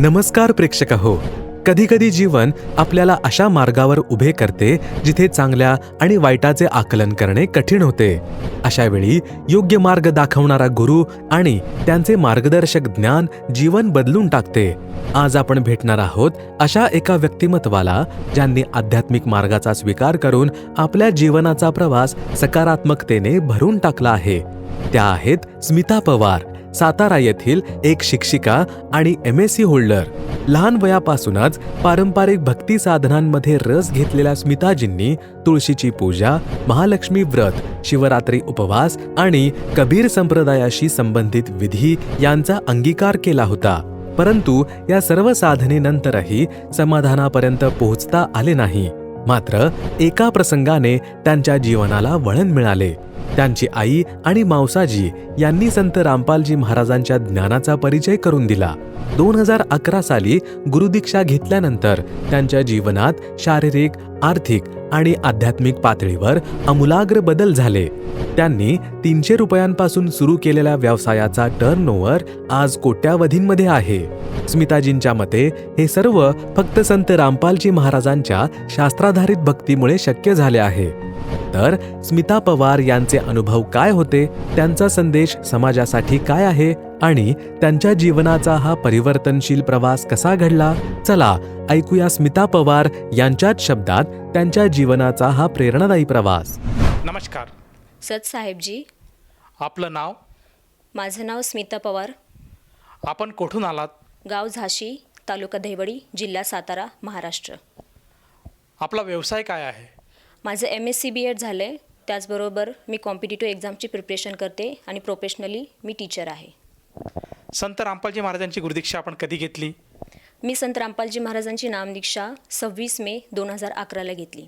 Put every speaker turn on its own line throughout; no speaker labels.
नमस्कार प्रेक्षक हो कधीकधी जीवन आपल्याला अशा मार्गावर उभे करते जिथे चांगल्या आणि वाईटाचे आकलन करणे कठीण होते. अशा वेळी योग्य मार्ग दाखवणारा गुरु आणि त्यांचे मार्गदर्शक ज्ञान जीवन बदलून टाकते. आज आपण भेटणार आहोत अशा एका व्यक्तिमत्वाला ज्यांनी आध्यात्मिक मार्गाचा स्वीकार करून आपल्या जीवनाचा प्रवास सकारात्मकतेने भरून टाकला आहे. त्या आहेत स्मिता पवार. सातारा येथील एक शिक्षिका आणि एम एस सी होल्डर लहान वयापासूनच पारंपरिक भक्ती साधनांमध्ये रस घेतलेल्या स्मिताजींनी तुळशीची पूजा महालक्ष्मी व्रत शिवरात्री उपवास आणि कबीर संप्रदायाशी संबंधित विधी यांचा अंगीकार केला होता. परंतु या सर्व साधनेनंतरही समाधानापर्यंत पोहोचता आले नाही. मात्र एका प्रसंगाने त्यांच्या जीवनाला वळण मिळाले. त्यांची आई आणि मावसाजी यांनी संत रामपालजी महाराजांच्या ज्ञानाचा परिचय करून दिला. दोन हजार अकरा साली गुरुदीक्षा घेतल्यानंतर त्यांच्या जीवनात शारीरिक आर्थिक आणि आध्यात्मिक पातळीवर आमूलाग्र बदल झाले. त्यांनी तीनशे रुपयांपासून सुरू केलेल्या व्यवसायाचा टर्नओव्हर आज कोट्यावधींमध्ये आहे. स्मिताजींच्या मते हे सर्व फक्त संत रामपालजी महाराजांच्या शास्त्राधारित भक्तीमुळे शक्य झाले आहे. तर स्मिता पवार यांचे अनुभव काय होते? त्यांचा संदेश समाजासाठी काय आहे? आणि त्यांच्या जीवनाचा हा परिवर्तनशील प्रवास कसा घडला? चला ऐकूया स्मिता पवार यांच्याच शब्दात त्यांच्या जीवनाचा हा प्रेरणादायी प्रवास.
नमस्कार.
सत साहेबजी.
आपलं नाव?
माझं नाव स्मिता पवार.
आपण कुठून आलात?
गाव झाशी तालुका दहिवडी जिल्हा सातारा महाराष्ट्र.
आपला व्यवसाय काय आहे?
माझं M S C B Ed झालं आहे त्याचबरोबर मी कॉम्पिटिटिव्ह एक्झामची प्रिपरेशन करते आणि प्रोफेशनली मी टीचर आहे.
संत रामपालजी महाराजांची गुरुदीक्षा आपण कधी घेतली?
मी संत रामपालजी महाराजांची नामदीक्षा सव्वीस मे दोन हजार अकराला घेतली.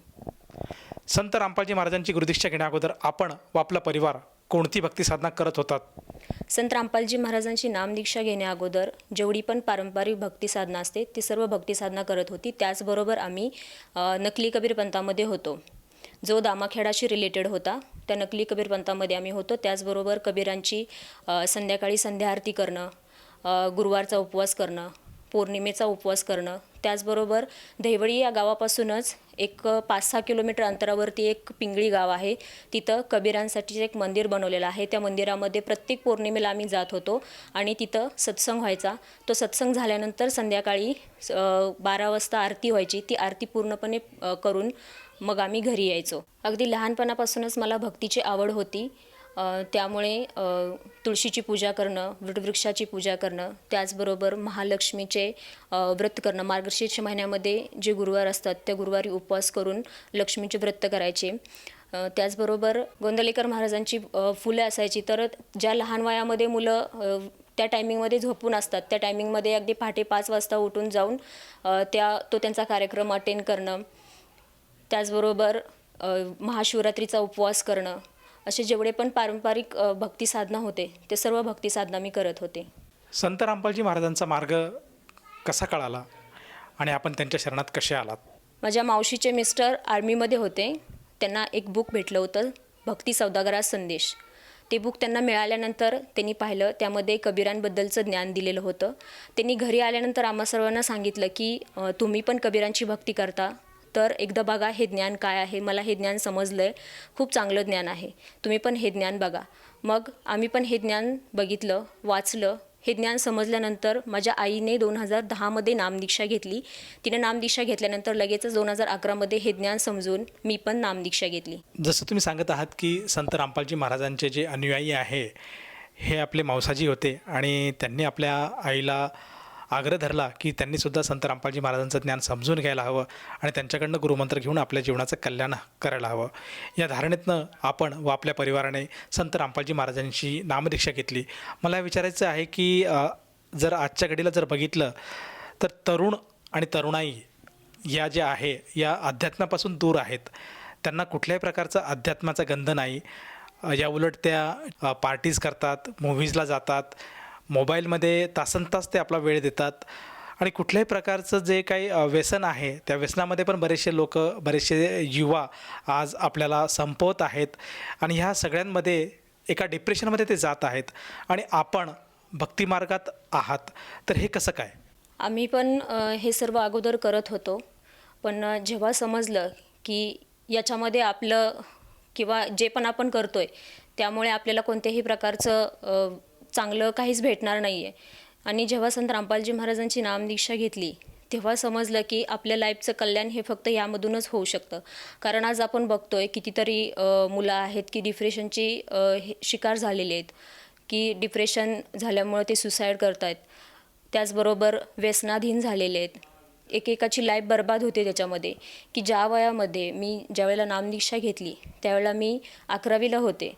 संत रामपालजी महाराजांची गुरुदीक्षा घेण्याअगोदर आपण व आपला परिवार कोणती भक्ती साधना करत होतात?
संत रामपालजी महाराजांची नामदीक्षा घेण्याअगोदर जेवढी पण पारंपरिक भक्ती साधना असते ती सर्व भक्ती साधना करत होती. त्याचबरोबर आम्ही नकली कबीर पंथामध्ये होतो. जो दामाखेडाशी रिलेटेड होता त्या नकली कबीर पंथामध्ये आम्ही होतो. त्याचबरोबर कबीरांची संध्याकाळी संध्या आरती करणं गुरुवारचा उपवास करणं पौर्णिमेचा उपवास करणं. त्याचबरोबर दहिवडी या गावापासूनच एक पाच सहा किलोमीटर अंतरावरती एक पिंगळी गाव आहे. तिथं कबीरांसाठी एक मंदिर बनवलेलं आहे. त्या मंदिरामध्ये प्रत्येक पौर्णिमेला आम्ही जात होतो आणि तिथं सत्संग व्हायचा. तो सत्संग झाल्यानंतर संध्याकाळी बारा वाजता आरती व्हायची. ती आरती पूर्णपणे करून मग आम्ही घरी यायचो. अगदी लहानपणापासूनच मला भक्तीची आवड होती. त्यामुळे तुळशीची पूजा करणं वृक्षाची पूजा करणं त्याचबरोबर महालक्ष्मीचे व्रत करणं. मार्गशीर्ष महिन्यामध्ये जे गुरुवार असतात त्या गुरुवारी उपवास करून लक्ष्मीचे व्रत करायचे. त्याचबरोबर गोंदलेकर महाराजांची फुलं असायची. तर ज्या लहान वयामध्ये मुलं त्या टायमिंगमध्ये झोपून असतात त्या टायमिंगमध्ये अगदी पहाटे पाच वाजता उठून जाऊन त्या तो त्यांचा कार्यक्रम अटेंड करणं. त्याचबरोबर महाशिवरात्रीचा उपवास करणं असे जेवढे पण पारंपरिक भक्ती साधना होते ते सर्व भक्ती साधना मी करत होते.
संत रामपालजी महाराजांचा मार्ग कसा कळाला? आणि आपण त्यांच्या शरणात कसे आलात?
माझ्या मावशीचे मिस्टर आर्मीमध्ये होते. त्यांना एक बुक भेटलं होतं भक्ती सौदागरा संदेश. ते बुक त्यांना मिळाल्यानंतर त्यांनी पाहिलं त्यामध्ये कबीरांबद्दलचं ज्ञान दिलेलं होतं. त्यांनी घरी आल्यानंतर आम्हा सर्वांना सांगितलं की तुम्ही पण कबीरांची भक्ती करता. तर एकदा बघा हे ज्ञान काय आहे. मला हे ज्ञान समजलं आहे खूप चांगलं ज्ञान आहे. तुम्ही पण हे ज्ञान बघा. मग आम्ही पण हे ज्ञान बघितलं वाचलं. हे ज्ञान समजल्यानंतर माझ्या आईने दोन हजार दहामध्ये नामदीक्षा घेतली. तिने नामदीक्षा घेतल्यानंतर लगेचच दोन हजार अकरामध्ये हे ज्ञान समजून मी पण नामदीक्षा घेतली.
जसं तुम्ही सांगत आहात की संत रामपालजी महाराजांचे जे अनुयायी आहे हे आपले मावसाजी होते आणि त्यांनी आपल्या आईला आग्रह धरला की त्यांनी सुद्धा संत रामपालजी महाराजांचं ज्ञान समजून घ्यायला हवं आणि त्यांच्याकडनं गुरुमंत्र घेऊन आपल्या जीवनाचं कल्याण करायला हवं. या धारणेतनं आपण व आपल्या परिवाराने संत रामपालजी महाराजांची नामदीक्षा घेतली. मला विचारायचं आहे की जर आजच्या घडीला जर बघितलं तर तरुण आणि तरुणाई या ज्या आहे या अध्यात्मापासून दूर आहेत. त्यांना कुठल्याही प्रकारचा अध्यात्माचा गंध नाही. या उलट त्या पार्टीज करतात मूव्हीजला जातात मोबाईलमध्ये तासन तास ते आपला वेळ देतात. आणि कुठल्याही प्रकारचं जे काही व्यसन आहे त्या व्यसनामध्ये पण बरेचसे लोक बरेचसे युवा आज आपल्याला संपवत आहेत. आणि ह्या सगळ्यांमध्ये एका डिप्रेशनमध्ये ते जात आहेत. आणि आपण भक्तिमार्गात आहात. तर हे कसं काय?
आम्ही पण हे सर्व अगोदर करत होतो. पण जेव्हा समजलं की याच्यामध्ये आपलं किंवा जे पण आपण करतो आहे त्यामुळे आपल्याला कोणत्याही प्रकारचं चांगलं काहीच भेटणार नाही आहे आणि जेव्हा संत रामपालजी महाराजांची नामदीक्षा घेतली तेव्हा समजलं की आपल्या लाईफचं कल्याण हे फक्त यामधूनच होऊ शकतं. कारण आज आपण बघतोय कितीतरी मुलं आहेत की डिप्रेशनची हे शिकार झालेली आहेत. की डिप्रेशन झाल्यामुळे ते सुसाईड करत आहेत त्याचबरोबर व्यसनाधीन झालेले आहेत. एकेकाची लाईफ बर्बाद होते त्याच्यामध्ये. की ज्या वयामध्ये मी ज्यावेळेला नामदीक्षा घेतली त्यावेळेला मी अकरावीला होते.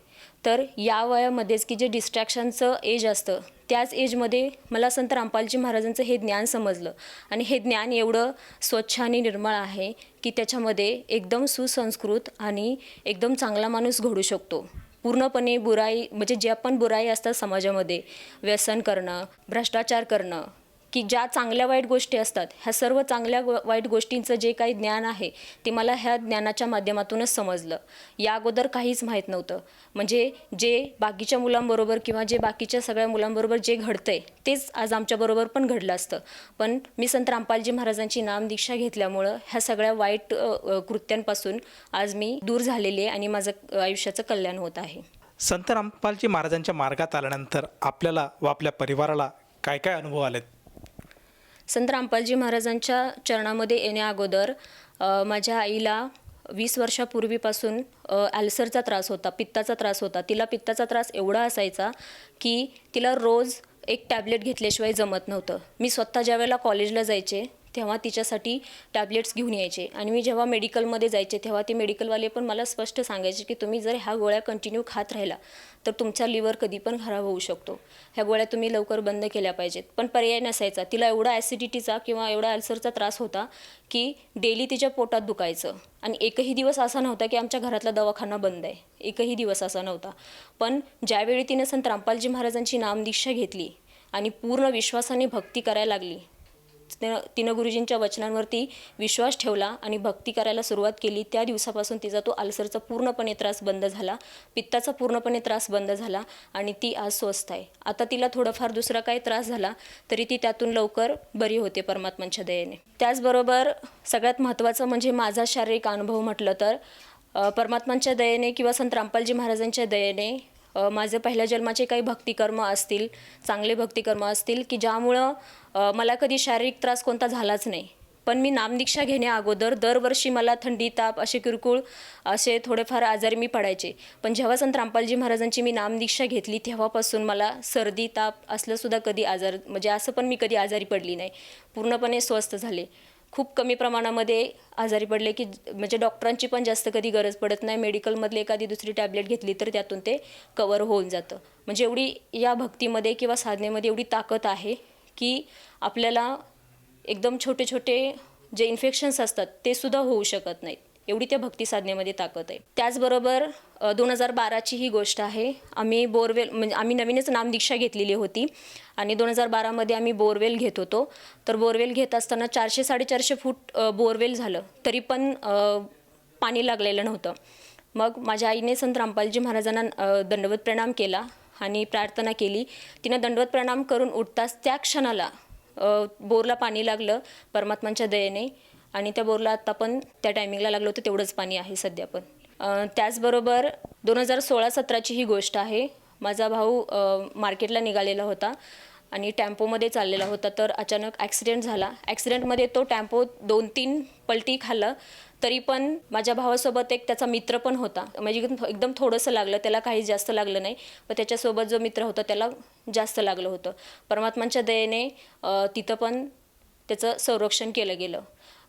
तर या वयामध्येच की जे डिस्ट्रॅक्शनचं एज असतं त्याच एजमध्ये मला संत रामपालजी महाराजांचं हे ज्ञान समजलं. आणि हे ज्ञान एवढं स्वच्छ आणि निर्मळ आहे की त्याच्यामध्ये एकदम सुसंस्कृत आणि एकदम चांगला माणूस घडू शकतो. पूर्णपणे बुराई म्हणजे ज्या पण बुराई असतात समाजामध्ये व्यसन करणं भ्रष्टाचार करणं की ज्या चांगल्या वाईट गोष्टी असतात ह्या सर्व चांगल्या वाईट गोष्टींचं जे काही ज्ञान आहे ते मला ह्या ज्ञानाच्या माध्यमातूनच समजलं. या अगोदर काहीच माहीत नव्हतं. म्हणजे जे बाकीच्या मुलांबरोबर किंवा जे बाकीच्या सगळ्या मुलांबरोबर जे घडतंय तेच आज आमच्याबरोबर पण घडलं असतं. पण मी संत रामपालजी महाराजांची नामदीक्षा घेतल्यामुळं ह्या सगळ्या वाईट कृत्यांपासून आज मी दूर झालेली आहे आणि माझं आयुष्याचं कल्याण होत आहे.
संत रामपालजी महाराजांच्या मार्गात आल्यानंतर आपल्याला व आपल्या परिवाराला काय काय अनुभव आलेत?
संत रामपालजी महाराजांच्या चरणामध्ये येण्या अगोदर माझ्या आईला वीस वर्षापूर्वीपासून ॲल्सरचा त्रास होता पित्ताचा त्रास होता. तिला पित्ताचा त्रास एवढा असायचा की तिला रोज एक टॅबलेट घेतल्याशिवाय जमत नव्हतं. मी स्वतः ज्या वेळेला कॉलेजला जायचे तेव्हा तिच्यासाठी टॅबलेट्स घेऊन यायचे. आणि मी जेव्हा मेडिकलमध्ये जायचे तेव्हा ते मेडिकलवाले पण मला स्पष्ट सांगायचे की तुम्ही जर ह्या गोळ्या कंटिन्यू खात राहिला तर तुमचा लिव्हर कधी पण खराब होऊ शकतो. ह्या गोळ्या तुम्ही लवकर बंद केल्या पाहिजेत. पण पर्याय नसायचा. तिला एवढा ॲसिडिटीचा किंवा एवढा अल्सरचा त्रास होता की डेली तिच्या पोटात दुखायचं. आणि एकही दिवस असा नव्हता की आमच्या घरातला दवाखाना बंद आहे. एकही दिवस असा नव्हता. पण ज्यावेळी तिनं संत रामपालजी महाराजांची नामदीक्षा घेतली आणि पूर्ण विश्वासाने भक्ती करायला लागली तिनं तिनं गुरुजींच्या वचनांवरती विश्वास ठेवला आणि भक्ती करायला सुरुवात केली. त्या दिवसापासून तिचा तो आल्सरचा पूर्णपणे त्रास बंद झाला. पित्ताचा पूर्णपणे त्रास बंद झाला आणि ती आज स्वस्त आहे. आता तिला थोडाफार दुसरा काही त्रास झाला तरी ती त्यातून लवकर बरी होते परमात्मांच्या दयेने. त्याचबरोबर सगळ्यात महत्त्वाचं म्हणजे माझा शारीरिक अनुभव म्हटलं तर परमात्मांच्या दयेने किंवा संत रामपालजी महाराजांच्या दयेने माझे पहिल्या जन्माचे काही भक्तिकर्म असतील चांगले भक्तिकर्म असतील की ज्यामुळं मला कधी शारीरिक त्रास कोणता झालाच नाही. पण मी नामदीक्षा घेण्या अगोदर दरवर्षी मला थंडी ताप असे किरकोळ असे थोडेफार आजारी मी पडायचे. पण जेव्हा संत रामपालजी महाराजांची मी नामदीक्षा घेतली तेव्हापासून मला सर्दी ताप असलंसुद्धा कधी आजार म्हणजे असं पण मी कधी आजारी पडली नाही. पूर्णपणे स्वस्थ झाले. खूप कमी प्रमाणामध्ये आजारी पडले की म्हणजे डॉक्टरांची पण जास्त कधी गरज पडत नाही. मेडिकलमधले एखादी दुसरी टॅबलेट घेतली तर त्यातून ते कवर होऊन जातं. म्हणजे एवढी या भक्तीमध्ये किंवा साधनेमध्ये एवढी ताकद आहे की आपल्याला एकदम छोटे छोटे जे इन्फेक्शन्स असतात ते सुद्धा होऊ शकत नाहीत. एवढी त्या भक्ती साधनेमध्ये ताकद आहे. त्याचबरोबर दोन हजार बाराची ही गोष्ट आहे. आम्ही बोरवेल म्हणजे आम्ही नवीनच नामदीक्षा घेतलेली होती आणि दोन हजार बारामध्ये आम्ही बोरवेल घेत होतो. तर बोरवेल घेत असताना चारशे साडेचारशे फूट बोरवेल झालं. तरी पण पाणी लागलेलं नव्हतं. मग माझ्या आईने संत रामपालजी महाराजांना दंडवत प्रणाम केला आणि प्रार्थना केली. तिनं दंडवत प्रणाम करून उठताच त्या क्षणाला बोरला पाणी लागलं परमात्मांच्या दयेने. आणि त्या बोरला आत्ता पण त्या टायमिंगला लागलं होतं तेवढंच पाणी आहे सध्या पण. त्याचबरोबर दोन हजार सोळा सतराची ही गोष्ट आहे. माझा भाऊ मार्केटला निघालेला होता आणि टॅम्पोमध्ये चाललेला होता. तर अचानक ॲक्सिडेंट झाला. ॲक्सिडेंटमध्ये तो टॅम्पो दोन तीन पलटी खाल्लं. तरी पण माझ्या भावासोबत एक त्याचा मित्र पण होता. म्हणजे एकदम- थोडंसं लागलं. त्याला काही जास्त लागलं नाही. पण त्याच्यासोबत जो मित्र होता त्याला जास्त लागलं होतं. परमात्मांच्या दयेने तिथं पण त्याचं संरक्षण केलं गेलं.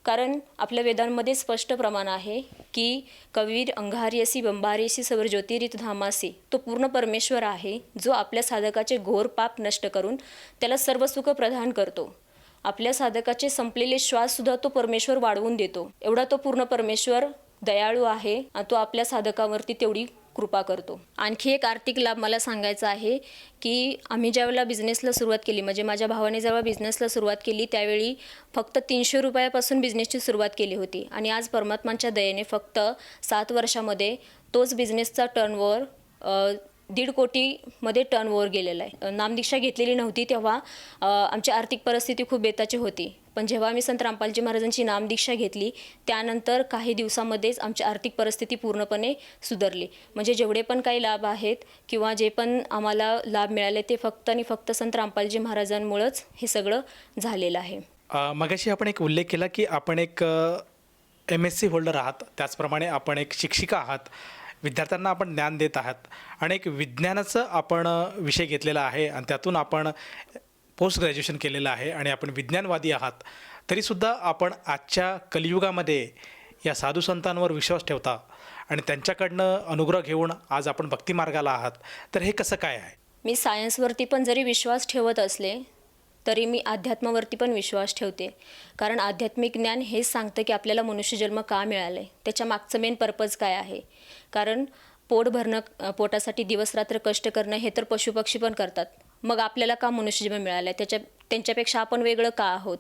कारण आपल्या वेदांमध्ये स्पष्ट प्रमाण आहे की कवीर अंगारियसी बंबारियसी सवर ज्योतिरित धामासी तो पूर्ण परमेश्वर आहे जो आपल्या साधकाचे घोर पाप नष्ट करून त्याला सर्व सुख प्रदान करतो. आपल्या साधकाचे संपलेले श्वाससुद्धा तो परमेश्वर वाढवून देतो. एवढा तो पूर्ण परमेश्वर दयाळू आहे आणि तो आपल्या साधकावरती तेवढी कृपा करतो. आणखी एक आर्थिक लाभ मला सांगायचा आहे की आम्ही ज्यावेळेला बिझनेसला सुरुवात केली म्हणजे माझ्या भावाने जेव्हा बिझनेसला सुरुवात केली त्यावेळी फक्त तीनशे रुपयापासून बिझनेसची सुरुवात केली होती. आणि आज परमात्मांच्या दयेने फक्त सात वर्षामध्ये तोच बिझनेसचा टर्नओव्हर दीड कोटीमध्ये टर्न ओव्हर गेलेला आहे. नामदीक्षा घेतलेली नव्हती तेव्हा आमची आर्थिक परिस्थिती खूप बेताची होती. पण जेव्हा आम्ही संत रामपालजी महाराजांची नामदीक्षा घेतली त्यानंतर काही दिवसामध्येच आमची आर्थिक परिस्थिती पूर्णपणे सुधारली. म्हणजे जेवढे पण काही लाभ आहेत किंवा जे पण आम्हाला लाभ मिळाले ते फक्त आणि फक्त संत रामपालजी महाराजांमुळंच हे सगळं झालेलं आहे.
मगाशी आपण एक उल्लेख केला की आपण एक एम एस सी होल्डर आहात. त्याचप्रमाणे आपण एक शिक्षिका आहात. विद्यार्थ्यांना आपण ज्ञान देत आहात. आणि एक विज्ञानाचं आपण विषय घेतलेला आहे आणि त्यातून आपण पोस्ट ग्रॅज्युएशन केलेलं आहे आणि आपण विज्ञानवादी आहात. तरीसुद्धा आपण आजच्या कलियुगामध्ये या साधू संतांवर विश्वास ठेवता आणि त्यांच्याकडनं अनुग्रह घेऊन आज आपण भक्तिमार्गाला आहात. तर हे कसं काय आहे?
मी सायन्सवरती पण जरी विश्वास ठेवत असले तरी मी अध्यात्मावरती पण विश्वास ठेवते. कारण आध्यात्मिक ज्ञान हेच सांगतं की आपल्याला मनुष्यजन्म का मिळालं आहे त्याच्या मागचं मेन पर्पज काय आहे? कारण पोट भरणं पोटासाठी दिवसरात्र कष्ट करणं हे तर पशुपक्षी पण करतात. मग आपल्याला का मनुष्यजन्म मिळालं आहे त्याच्या त्यांच्यापेक्षा आपण वेगळं का आहोत?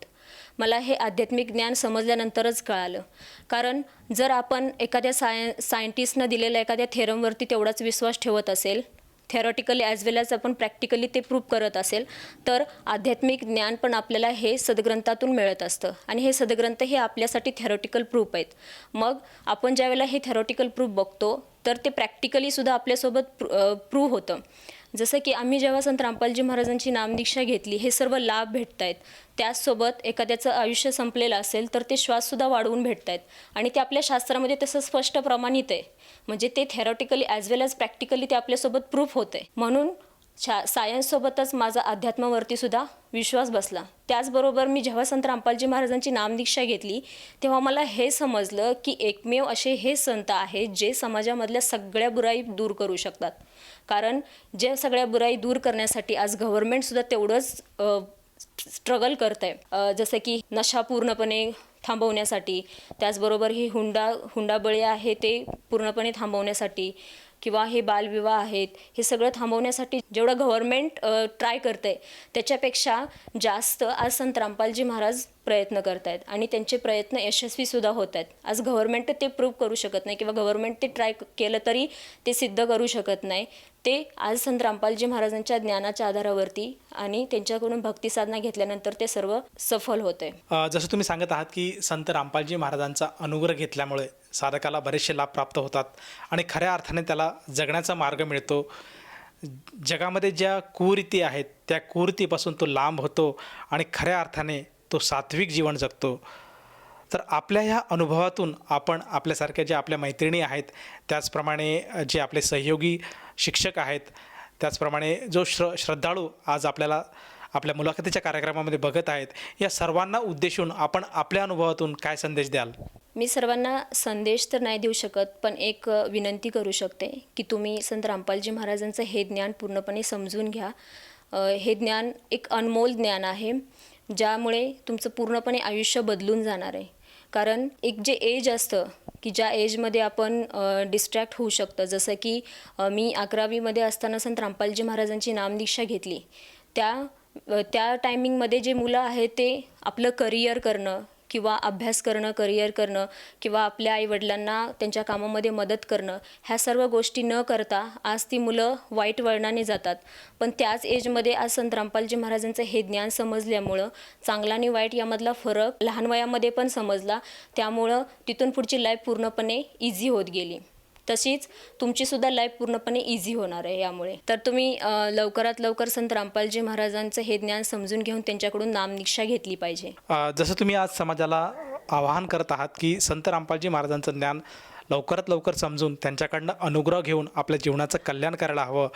मला हे आध्यात्मिक ज्ञान समजल्यानंतरच कळालं. कारण जर आपण एखाद्या साय सायंटिस्टनं दिलेल्या एखाद्या थेरमवरती तेवढाच विश्वास ठेवत असेल थेरॉटिकली ॲज वेल ॲज आपण प्रॅक्टिकली ते प्रूव्ह करत असेल तर आध्यात्मिक ज्ञान पण आपल्याला हे सदग्रंथातून मिळत असतं. आणि हे सदग्रंथ हे आपल्यासाठी थेरॉटिकल प्रूफ आहेत. मग आपण ज्यावेळेला हे थेरॉटिकल प्रूफ बघतो तर ते प्रॅक्टिकलीसुद्धा आपल्यासोबत प्रू प्रूव्ह होतं. जसं की आम्ही जेव्हा संत रामपालजी महाराजांची नामदीक्षा घेतली हे सर्व लाभ भेटत आहेत त्याचसोबत एखाद्याचं आयुष्य संपलेलं असेल तर ते श्वाससुद्धा वाढवून भेटत आहेत आणि ते आपल्या शास्त्रामध्ये तसं स्पष्ट प्रमाणित आहे. म्हणजे ते theoretically as well as practically ते आपल्यासोबत प्रूफ होतं आहे म्हणून छा सायन्ससोबतच माझा अध्यात्मावरती सुद्धा विश्वास बसला. त्याचबरोबर मी जेव्हा संत रामपालजी महाराजांची नामदीक्षा घेतली तेव्हा मला हे समजलं की एकमेव असे हे संत आहेत जे समाजामधल्या सगळ्या बुराई दूर करू शकतात. कारण जे सगळ्या बुराई दूर करण्यासाठी आज गव्हर्मेंटसुद्धा तेवढंच स्ट्रगल करत आहे जसं की नशा पूर्णपणे थांबवण्यासाठी त्याचबरोबर ही हुंडा हुंडाबळी आहे ते पूर्णपणे थांबवण्यासाठी किंवा हे बालविवाह आहेत हे सगळं थांबवण्यासाठी जेवढं गव्हर्मेंट ट्राय करतं आहे त्याच्यापेक्षा जास्त आज संत रामपालजी महाराज प्रयत्न करत आहेत आणि त्यांचे प्रयत्न यशस्वीसुद्धा होत आहेत आज गव्हर्मेंट ते प्रूव्ह करू शकत नाही किंवा गव्हर्मेंट ते ट्राय केलं तरी ते सिद्ध करू शकत नाही. ते आज संत रामपालजी महाराजांच्या ज्ञानाच्या आधारावरती आणि त्यांच्याकडून भक्ती साधना घेतल्यानंतर ते सर्व सफल होते.
जसं तुम्ही सांगत आहात की संत रामपालजी महाराजांचा अनुग्रह घेतल्यामुळे साधकाला बरेचसे लाभ प्राप्त होतात आणि खऱ्या अर्थाने त्याला जगण्याचा मार्ग मिळतो. जगामध्ये ज्या कुरीती आहेत त्या कुरीतीपासून तो लांब होतो आणि खऱ्या अर्थाने तो सात्विक जीवन जगतो. तर आपल्या ह्या अनुभवातून आपण आपल्यासारख्या ज्या आपल्या मैत्रिणी आहेत त्याचप्रमाणे जे आपले सहयोगी शिक्षक आहेत. त्याचप्रमाणे जो श्र श्रद्धाळू आज आपल्याला आपल्या मुलाखतीच्या कार्यक्रमामध्ये बघत आहेत या सर्वांना उद्देशून आपण आपल्या अनुभवातून काय संदेश द्याल?
मी सर्वांना संदेश तर नाही देऊ शकत पण एक विनंती करू शकते की तुम्ही संत रामपालजी महाराजांचं हे ज्ञान पूर्णपणे समजून घ्या. हे ज्ञान एक अनमोल ज्ञान आहे ज्यामुळे तुमचं पूर्णपणे आयुष्य बदलून जाणार आहे. कारण एक जे एज असतं की ज्या एजमध्ये आपण डिस्ट्रॅक्ट होऊ शकतं. जसं की मी अकरावीमध्ये असताना संत रामपालजी महाराजांची नामदीक्षा घेतली. त्या त्या टायमिंगमध्ये जे मुलं आहेत ते आपलं करिअर करणं किंवा अभ्यास करणं करिअर करणं किंवा आपल्या आईवडिलांना त्यांच्या कामामध्ये मदत करणं ह्या सर्व गोष्टी न करता आज ती मुलं वाईट वळणाने जातात. पण त्याच एजमध्ये आज संत रामपालजी महाराजांचं हे ज्ञान समजल्यामुळं चांगला आणि वाईट यामधला फरक लहान वयामध्ये पण समजला. त्यामुळं तिथून पुढची लाईफ पूर्णपणे इझी होत गेली. तशीच तुमचीसुद्धा लाईफ पूर्णपणे इझी होणार आहे यामुळे. तर तुम्ही लवकरात लवकर संत रामपालजी महाराजांचं हे ज्ञान समजून घेऊन त्यांच्याकडून नामनिक्षा घेतली पाहिजे.
जसं तुम्ही आज समाजाला आवाहन करत आहात की संत रामपालजी महाराजांचं ज्ञान लवकरात लवकर समजून त्यांच्याकडनं अनुग्रह घेऊन आपल्या जीवनाचं कल्याण करायला हवं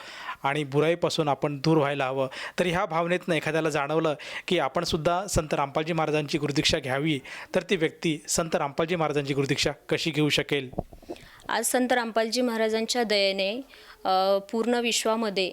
आणि बुराईपासून आपण दूर व्हायला हवं. तर ह्या भावनेतनं एखाद्याला जाणवलं की आपणसुद्धा संत रामपालजी महाराजांची गुरुदीक्षा घ्यावी तर ती व्यक्ती संत रामपालजी महाराजांची गुरुदीक्षा कशी घेऊ शकेल?
आज संत रामपालजी महाराजांच्या दयेने पूर्ण विश्वामध्ये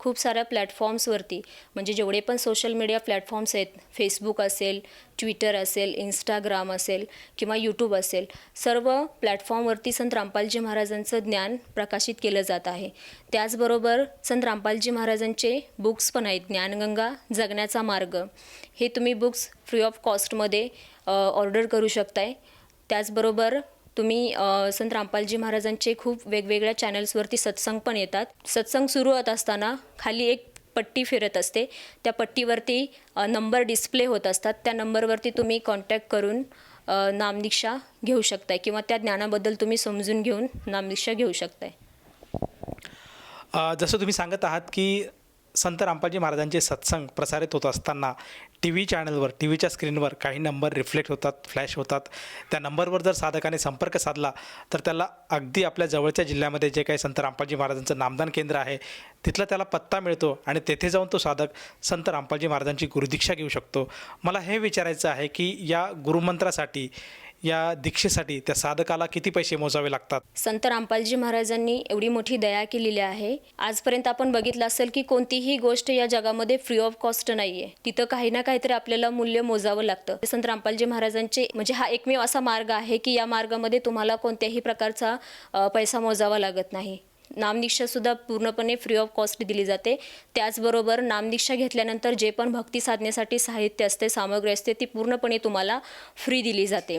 खूप साऱ्या प्लॅटफॉर्म्सवरती म्हणजे जेवढे पण सोशल मीडिया प्लॅटफॉर्म्स आहेत फेसबुक असेल ट्विटर असेल इंस्टाग्राम असेल किंवा यूट्यूब असेल सर्व प्लॅटफॉर्मवरती संत रामपालजी महाराजांचं ज्ञान प्रकाशित केलं जात आहे. त्याचबरोबर संत रामपालजी महाराजांचे बुक्स पण आहेत ज्ञानगंगा जगण्याचा मार्ग. हे तुम्ही बुक्स फ्री ऑफ कॉस्टमध्ये ऑर्डर करू शकताय. त्याचबरोबर तुम्ही संत रामपालजी महाराजांचे खूप वेगवेगळ्या चॅनल्सवरती सत्संग पण येतात. सत्संग सुरू होत असताना खाली एक पट्टी फिरत असते. त्या पट्टीवरती नंबर डिस्प्ले होत असतात. त्या नंबरवरती तुम्ही कॉन्टॅक्ट करून नामदीक्षा घेऊ शकताय किंवा त्या ज्ञानाबद्दल तुम्ही समजून घेऊन नामदीक्षा घेऊ शकताय.
जसं तुम्ही सांगत आहात की संत रामपालजी महाराजांचे सत्संग प्रसारित होत असताना टी व्ही चॅनलवर टी व्हीच्या स्क्रीनवर काही नंबर रिफ्लेक्ट होतात फ्लॅश होतात. त्या नंबरवर जर साधकाने संपर्क साधला तर त्याला अगदी आपल्या जवळच्या जिल्ह्यामध्ये जे काही संत रामपालजी महाराजांचं नामदान केंद्र आहे तिथला त्याला पत्ता मिळतो आणि तेथे जाऊन तो साधक संत रामपालजी महाराजांची गुरुदीक्षा घेऊ शकतो. मला हे विचारायचं आहे की या गुरुमंत्रासाठी या दीक्षेसाठी त्या साधकाला किती पैसे मोजावे लागतात?
संत रामपालजी महाराजांनी एवढी मोठी दया केलेली आहे. आजपर्यंत आपण बघितलं असेल की कोणतीही गोष्ट या जगामध्ये फ्री ऑफ कॉस्ट नाही आहे तिथं काही ना काहीतरी आपल्याला मूल्य मोजावं लागतं. संत रामपालजी महाराजांचे म्हणजे हा एकमेव असा मार्ग आहे की या मार्गामध्ये तुम्हाला कोणत्याही प्रकारचा पैसा मोजावा लागत नाही. नामदीक्षासुद्धा पूर्णपणे फ्री ऑफ कॉस्ट दिली जाते. त्याचबरोबर नामदीक्षा घेतल्यानंतर जे पण भक्ती साधण्यासाठी साहित्य असते सामग्री असते ती पूर्णपणे तुम्हाला फ्री दिली जाते.